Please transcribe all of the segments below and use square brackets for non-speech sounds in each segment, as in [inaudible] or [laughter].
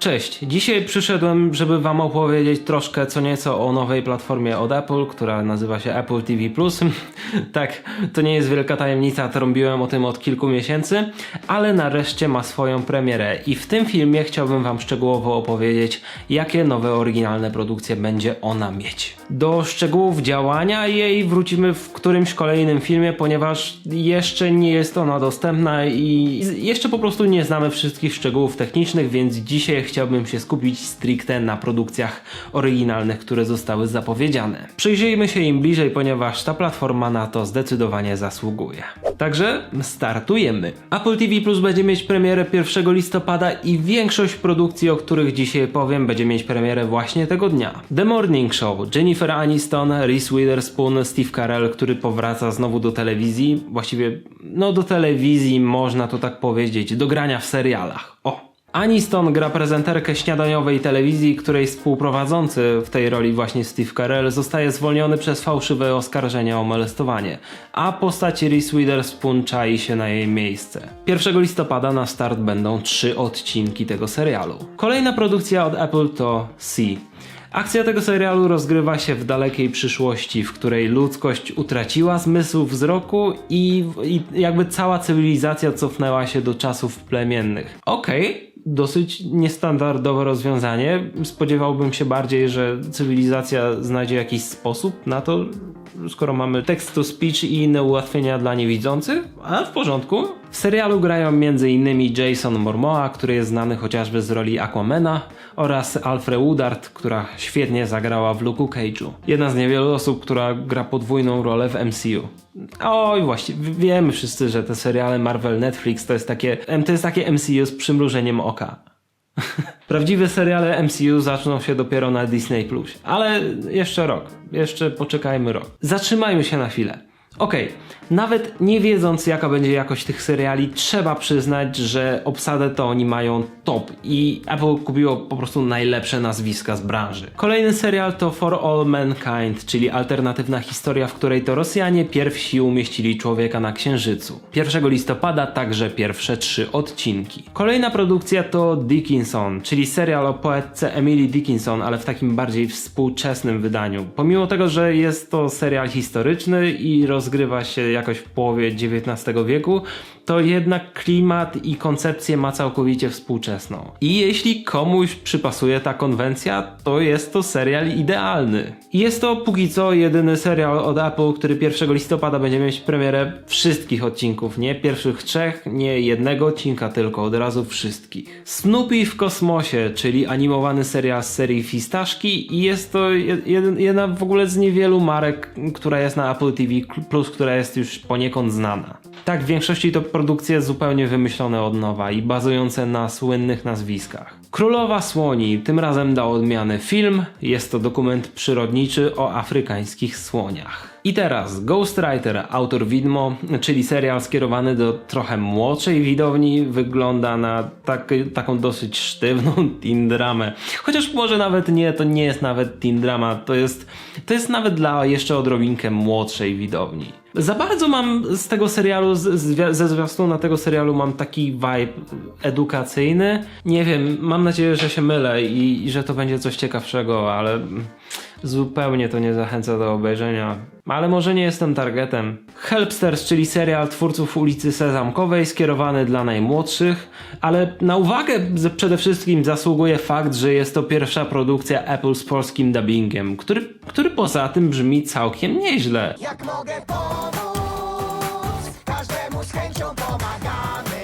Cześć, dzisiaj przyszedłem, żeby wam opowiedzieć troszkę co nieco o nowej platformie od Apple, która nazywa się Apple TV+. [laughs] tak, to nie jest wielka tajemnica, trąbiłem o tym od kilku miesięcy, ale nareszcie ma swoją premierę i w tym filmie chciałbym wam szczegółowo opowiedzieć, jakie nowe oryginalne produkcje będzie ona mieć. Do szczegółów działania jej wrócimy w którymś kolejnym filmie, ponieważ jeszcze nie jest ona dostępna i jeszcze po prostu nie znamy wszystkich szczegółów technicznych, więc dzisiaj chciałbym się skupić stricte na produkcjach oryginalnych, które zostały zapowiedziane. Przyjrzyjmy się im bliżej, ponieważ ta platforma na to zdecydowanie zasługuje. Także startujemy. Apple TV Plus będzie mieć premierę 1 listopada i większość produkcji, o których dzisiaj powiem, będzie mieć premierę właśnie tego dnia. The Morning Show, Jennifer Aniston, Reese Witherspoon, Steve Carell, który powraca znowu do telewizji, właściwie no do telewizji można to tak powiedzieć, do grania w serialach. O, Aniston gra prezenterkę śniadaniowej telewizji, której współprowadzący w tej roli właśnie Steve Carell zostaje zwolniony przez fałszywe oskarżenia o molestowanie, a postać Reese Witherspoon czai się na jej miejsce. 1 listopada na start będą trzy odcinki tego serialu. Kolejna produkcja od Apple to See. Akcja tego serialu rozgrywa się w dalekiej przyszłości, w której ludzkość utraciła zmysł wzroku i, i jakby cała cywilizacja cofnęła się do czasów plemiennych. Okej, dosyć niestandardowe rozwiązanie. Spodziewałbym się bardziej, że cywilizacja znajdzie jakiś sposób na to, skoro mamy text to speech i inne ułatwienia dla niewidzących, a w porządku. W serialu grają m.in. Jason Momoa, który jest znany chociażby z roli Aquamana oraz Alfred Woodard, która świetnie zagrała w Luke'u Cage'u. Jedna z niewielu osób, która gra podwójną rolę w MCU. Oj, właśnie, wiemy wszyscy, że te seriale Marvel Netflix to jest takie, to jest takie MCU z przymrużeniem oka. [laughs] Prawdziwe seriale MCU zaczną się dopiero na Disney Plus. Ale jeszcze rok. Jeszcze poczekajmy rok. Zatrzymajmy się na chwilę. Okej, nawet nie wiedząc jaka będzie jakość tych seriali, trzeba przyznać, że obsadę to oni mają top i Apple kupiło po prostu najlepsze nazwiska z branży. Kolejny serial to For All Mankind, czyli alternatywna historia, w której to Rosjanie pierwsi umieścili człowieka na Księżycu. 1 listopada także pierwsze trzy odcinki. Kolejna produkcja to Dickinson, czyli serial o poetce Emily Dickinson, ale w takim bardziej współczesnym wydaniu. Pomimo tego, że jest to serial historyczny i rozgrywa się jakoś w połowie XIX wieku, to jednak klimat i koncepcję ma całkowicie współczesną. I jeśli komuś przypasuje ta konwencja, to jest to serial idealny. Jest to póki co jedyny serial od Apple, który 1 listopada będzie mieć premierę wszystkich odcinków, nie pierwszych trzech, nie jednego odcinka, tylko od razu wszystkich. Snoopy w kosmosie, czyli animowany serial z serii Fistaszki i jest to jed- jedna w ogóle z niewielu marek, która jest na Apple TV Plus, która jest już poniekąd znana. Tak, w większości to produkcje zupełnie wymyślone od nowa i bazujące na słynnych nazwiskach. Królowa Słoni, tym razem da odmiany film, jest to dokument przyrodniczy o afrykańskich słoniach. I teraz Ghostwriter, autor Widmo, czyli serial skierowany do trochę młodszej widowni, wygląda na tak, taką dosyć sztywną [laughs] teen dramę. Chociaż może nawet nie, to nie jest nawet teen drama, to jest, to jest nawet dla jeszcze odrobinkę młodszej widowni. Za bardzo mam z tego serialu, z, z, ze zwiastuna tego serialu mam taki vibe edukacyjny. Nie wiem, mam nadzieję, że się mylę i, i że to będzie coś ciekawszego, ale zupełnie to nie zachęca do obejrzenia. Ale może nie jestem targetem. Helpsters, czyli serial twórców ulicy Sezamkowej, skierowany dla najmłodszych, ale na uwagę przede wszystkim zasługuje fakt, że jest to pierwsza produkcja Apple z polskim dubbingiem, który, który poza tym brzmi całkiem nieźle. Jak mogę pomóc? Każdemu z chęcią pomagamy.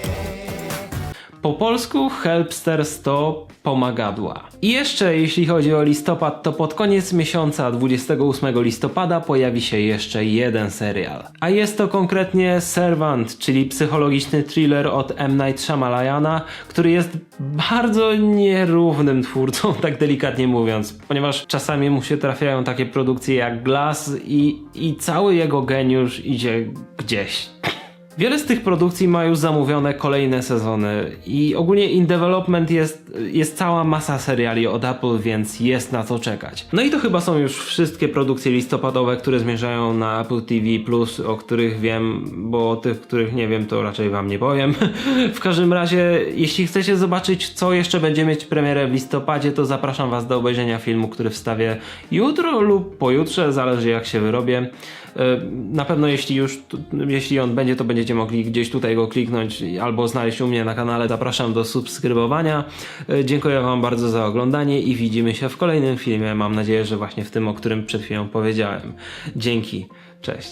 Po polsku Helpsters to pomagadła. I jeszcze jeśli chodzi o listopad, to pod koniec miesiąca 28 listopada pojawi się jeszcze jeden serial. A jest to konkretnie Servant, czyli psychologiczny thriller od M. Night Shyamalana, który jest bardzo nierównym twórcą, [laughs] tak delikatnie mówiąc, ponieważ czasami mu się trafiają takie produkcje jak Glass i, i cały jego geniusz idzie gdzieś. Wiele z tych produkcji ma już zamówione kolejne sezony i ogólnie in development jest, jest cała masa seriali od Apple, więc jest na co czekać. No i to chyba są już wszystkie produkcje listopadowe, które zmierzają na Apple TV+, o których wiem, bo o tych, których nie wiem, to raczej wam nie powiem. [laughs] w każdym razie, jeśli chcecie zobaczyć, co jeszcze będzie mieć premierę w listopadzie, to zapraszam was do obejrzenia filmu, który wstawię jutro lub pojutrze, zależy jak się wyrobię. Na pewno jeśli już, jeśli on będzie, to będziecie mogli gdzieś tutaj go kliknąć albo znaleźć u mnie na kanale. Zapraszam do subskrybowania. E, Dziękuję wam bardzo za oglądanie i widzimy się w kolejnym filmie. Mam nadzieję, że właśnie w tym, o którym przed chwilą powiedziałem. Dzięki. Cześć.